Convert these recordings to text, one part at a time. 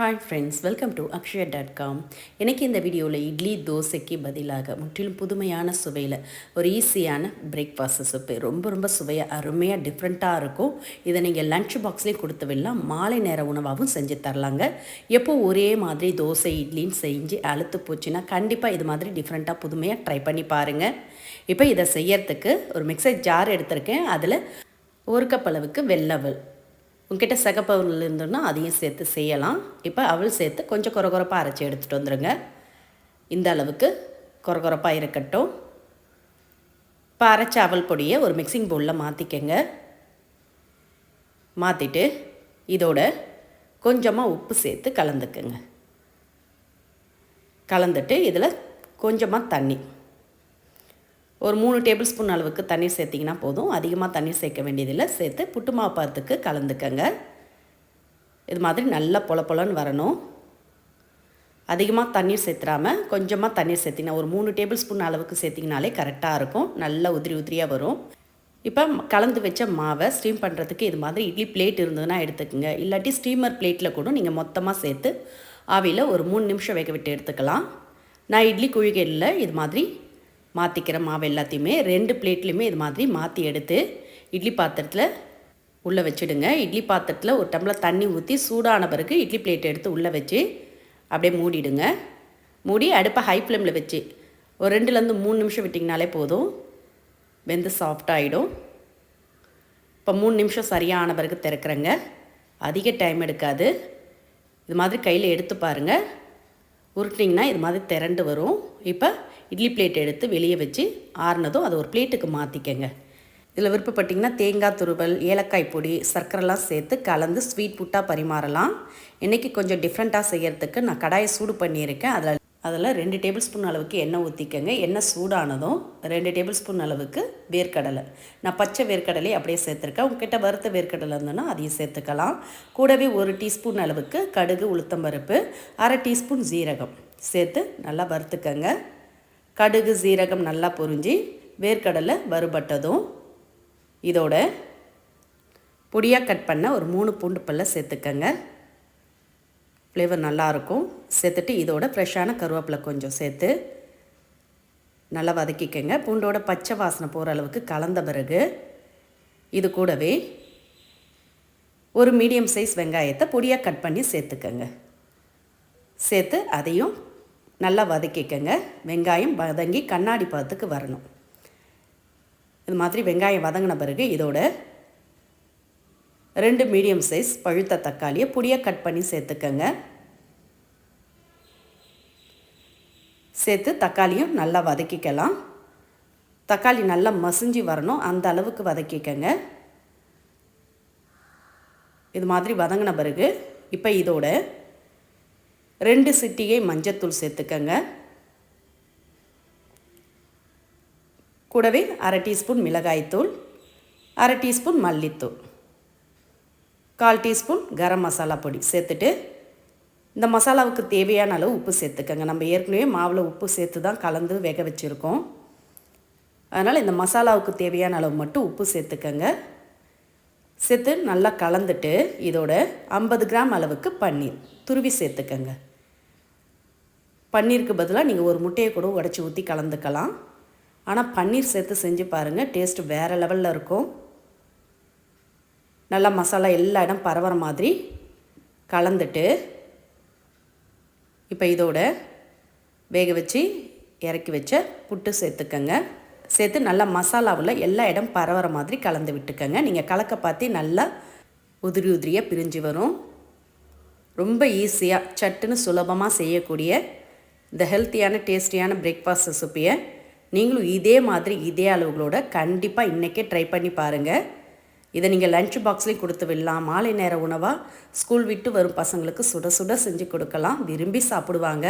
Hi friends welcome to Akshaya dot com எனக்கு இந்த வீடியோவில் இட்லி தோசைக்கு பதிலாக முற்றிலும் புதுமையான சுவையில் ஒரு ஈஸியான பிரேக்ஃபாஸ்ட் சுப்பு ரொம்ப ரொம்ப சுவையாக அருமையாக டிஃப்ரெண்ட்டாக இருக்கும். இதை நீங்கள் லன்ச் பாக்ஸ்லேயும் கொடுத்து விடலாம். மாலை நேர உணவாகவும் செஞ்சு தரலாங்க. எப்போ ஒரே மாதிரி தோசை இட்லின்னு செஞ்சு அழுத்து போச்சுன்னா கண்டிப்பாக இது மாதிரி டிஃப்ரெண்ட்டாக புதுமையாக ட்ரை பண்ணி பாருங்கள் இப்போ இதை செய்யறதுக்கு ஒரு மிக்சர் ஜார் எடுத்திருக்கேன். அதில் ஒரு கப் அளவுக்கு வெள்ளவல் உங்ககிட்ட சகப்பவுல் இருந்தோன்னா அதையும் சேர்த்து செய்யலாம். இப்போ அவள் சேர்த்து கொஞ்சம் குறகுறப்பாக அரைச்சி எடுத்துகிட்டு வந்துடுங்க இந்த அளவுக்கு குறகுறப்பாக இருக்கட்டும். இப்போ அரைச்ச அவல் பொடியை ஒரு மிக்சிங் பவுலில் மாற்றிக்கங்க மாற்றிட்டு இதோட கொஞ்சமாக உப்பு சேர்த்து கலந்துக்குங்க. கலந்துட்டு இதில் கொஞ்சமாக தண்ணி. ஒரு மூணு டேபிள் ஸ்பூன் அளவுக்கு தண்ணி சேர்த்திங்கன்னா போதும். அதிகமாக தண்ணி சேர்க்க வேண்டியதில்லை. சேர்த்து புட்டு மாவு பதத்துக்கு கலந்துக்கங்க. இது மாதிரி நல்லா பொல பொலன்னு வரணும். அதிகமாக தண்ணீர் சேர்த்துறாமல் கொஞ்சமாக தண்ணீர் சேர்த்திங்கன்னா ஒரு மூணு டேபிள் ஸ்பூன் அளவுக்கு சேர்த்திங்கனாலே கரெக்டாக இருக்கும். நல்லா உதிரி உதிரியாக வரும். இப்போ கலந்து வச்ச மாவை ஸ்டீம் பண்ணுறதுக்கு இது மாதிரி இட்லி பிளேட் இருந்ததுன்னா எடுத்துக்கோங்க. இல்லாட்டி ஸ்டீமர் பிளேட்டில் கூட நீங்கள் மொத்தமாக சேர்த்து ஆவியில் ஒரு மூணு நிமிஷம் வேக விட்டு எடுத்துக்கலாம். நான் இட்லி குழிகளில் இது மாதிரி மாற்றிக்கிற மாவு எல்லாத்தையுமே ரெண்டு பிளேட்லேயுமே இது மாதிரி மாற்றி எடுத்து இட்லி பாத்திரத்தில் உள்ளே வச்சுடுங்க. இட்லி பாத்திரத்தில் ஒரு டம்ளர் தண்ணி ஊற்றி சூடான பிறகு இட்லி பிளேட் எடுத்து உள்ளே வச்சு அப்படியே மூடிடுங்க. மூடி அடுப்பை ஹை ஃப்ளேமில் வச்சு ஒரு ரெண்டுலேருந்து மூணு நிமிஷம் விட்டிங்கனாலே போதும். வெந்து சாஃப்டாகிடும் இப்போ மூணு நிமிஷம் சரியான பிறகு திறக்கிறேங்க. அதிக டைம் எடுக்காது. இது மாதிரி கையில் எடுத்து பாருங்கள் உருட்டிங்கன்னா இது மாதிரி திரண்டு வரும். இப்போ இட்லி பிளேட் எடுத்து வெளியே வச்சு ஆறுனதும் அதை ஒரு பிளேட்டுக்கு மாற்றிக்கங்க இதில் விருப்பப்பட்டிங்கன்னா தேங்காய் துருவல் ஏலக்காய் பொடி சர்க்கரைலாம் சேர்த்து கலந்து ஸ்வீட் புட்டாக பரிமாறலாம். இன்றைக்கி கொஞ்சம் டிஃப்ரெண்ட்டாக செய்கிறதுக்கு நான் கடாயை சூடு பண்ணியிருக்கேன். அதில் அதில் ரெண்டு டேபிள் ஸ்பூன் அளவுக்கு எண்ணெய் ஊற்றிக்கங்க. எண்ணெய் சூடானதும் ரெண்டு டேபிள் ஸ்பூன் அளவுக்கு வேர்க்கடலை. நான் பச்சை வேர்க்கடலை அப்படியே சேர்த்துருக்கேன். உங்ககிட்ட வறுத்த வேர்க்கடலை இருந்ததுன்னா அதையும் சேர்த்துக்கலாம். கூடவே ஒரு டீஸ்பூன் அளவுக்கு கடுகு உளுத்தம்பருப்பு அரை டீஸ்பூன் ஜீரகம் சேர்த்து நல்லா வறுத்துக்கங்க. கடுகு சீரகம் நல்லா பொரிஞ்சு வேர்க்கடலை வறுபட்டதும் இதோட பொடியாக கட் பண்ண ஒரு மூணு பூண்டு பல்ல சேர்த்துக்கங்க. ஃப்ளேவர் நல்லாயிருக்கும் சேர்த்துட்டு இதோட ஃப்ரெஷ்ஷான கருவேப்பிலை கொஞ்சம் சேர்த்து நல்லா வதக்கிக்கங்க. பூண்டோட பச்சை வாசனை போகிற அளவுக்கு கலந்த பிறகு இது கூடவே ஒரு மீடியம் சைஸ் வெங்காயத்தை பொடியாக கட் பண்ணி சேர்த்துக்கங்க. சேர்த்து அதையும் நல்லா வதக்கிக்கங்க. வெங்காயம் வதங்கி கண்ணாடி பதத்துக்கு வரணும். இது மாதிரி வெங்காயம் வதங்கின பிறகு இதோட ரெண்டு மீடியம் சைஸ் பழுத்த தக்காளியை பொடியாக கட் பண்ணி சேர்த்துக்கோங்க. சேர்த்து தக்காளியும் நல்லா வதக்கிக்கலாம். தக்காளி நல்லா மசிஞ்சு வரணும். அந்த அளவுக்கு வதக்கிக்கங்க. இது மாதிரி வதங்கின பிறகு இப்போ இதோட ரெண்டு சிட்டிகை மஞ்சத்தூள் சேர்த்துக்கங்க. கூடவே அரை டீஸ்பூன் மிளகாய்த்தூள் அரை டீஸ்பூன் மல்லித்தூள். கால் டீஸ்பூன் கரம் மசாலா பொடி சேர்த்துட்டு இந்த மசாலாவுக்கு தேவையான அளவு உப்பு சேர்த்துக்கோங்க. நம்ம ஏற்கனவே மாவில் உப்பு சேர்த்து தான் கலந்து வேக வச்சுருக்கோம். அதனால் இந்த மசாலாவுக்கு தேவையான அளவு மட்டும் உப்பு சேர்த்துக்கோங்க. சேர்த்து நல்லா கலந்துட்டு இதோட ஐம்பது கிராம் அளவுக்கு பன்னீர் துருவி சேர்த்துக்கோங்க. பன்னீருக்கு பதிலாக நீங்கள் ஒரு முட்டையை கூட உடச்சி ஊற்றி கலந்துக்கலாம். ஆனால் பன்னீர் சேர்த்து செஞ்சு பாருங்கள் டேஸ்ட்டு வேறு லெவலில் இருக்கும். நல்லா மசாலா எல்லா இடம் பரவுற மாதிரி கலந்துட்டு இப்போ இதோட வேக வச்சு இறக்கி வச்ச புட்டு சேர்த்துக்கங்க. சேர்த்து நல்லா மசாலாவில் எல்லா இடம் பரவுற மாதிரி கலந்து விட்டுக்கங்க. நீங்கள் கலக்க பார்த்து நல்லா உதிரி உதிரியாக பிரிஞ்சு வரும். ரொம்ப ஈஸியாக சட்டுன்னு சுலபமாக செய்யக்கூடிய இந்த ஹெல்த்தியான டேஸ்டியான பிரேக்ஃபாஸ்ட் ரெசிப்பியை நீங்களும் இதே மாதிரி இதே அளவுகளோட கண்டிப்பாக இன்றைக்கே ட்ரை பண்ணி பாருங்கள் இதை நீங்கள் லன்ச் பாக்ஸ்லேயும் கொடுத்து விடலாம். மாலை நேர உணவாக ஸ்கூல் விட்டு வரும் பசங்களுக்கு சுட சுட செஞ்சு கொடுக்கலாம். விரும்பி சாப்பிடுவாங்க.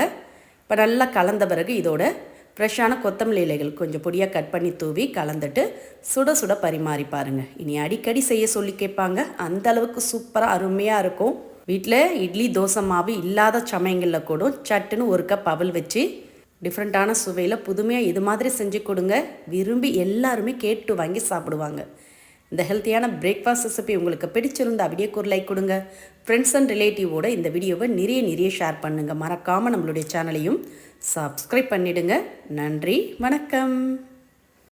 இப்போ நல்லா கலந்த பிறகு இதோட ஃப்ரெஷ்ஷான கொத்தமல்லி இலைகள் கொஞ்சம் பொடியாக கட் பண்ணி தூவி கலந்துட்டு சுட சுட பரிமாறி பாருங்கள் இனி அடிக்கடி செய்ய சொல்லி கேட்பாங்க. அந்த அளவுக்கு சூப்பராக அருமையாக இருக்கும். வீட்டில் இட்லி தோசை மாவு இல்லாத சமயங்களில் கூட சட்டுன்னு ஒரு கப் அவல் வச்சு டிஃப்ரெண்ட்டான சுவையில் புதுமையாக இது மாதிரி செஞ்சு கொடுங்க. விரும்பி எல்லாருமே கேட்டு வாங்கி சாப்பிடுவாங்க. இந்த ஹெல்த்தியான பிரேக்ஃபாஸ்ட் ரெசிபி உங்களுக்கு பிடிச்சிருந்தா வீடியோக்கு ஒரு லைக் கொடுங்க. ஃப்ரெண்ட்ஸ் அண்ட் ரிலேட்டிவோட இந்த வீடியோவை நிறைய நிறைய ஷேர் பண்ணுங்கள் மறக்காமல் நம்மளுடைய சேனலையும் சப்ஸ்கிரைப் பண்ணிவிடுங்க நன்றி வணக்கம்.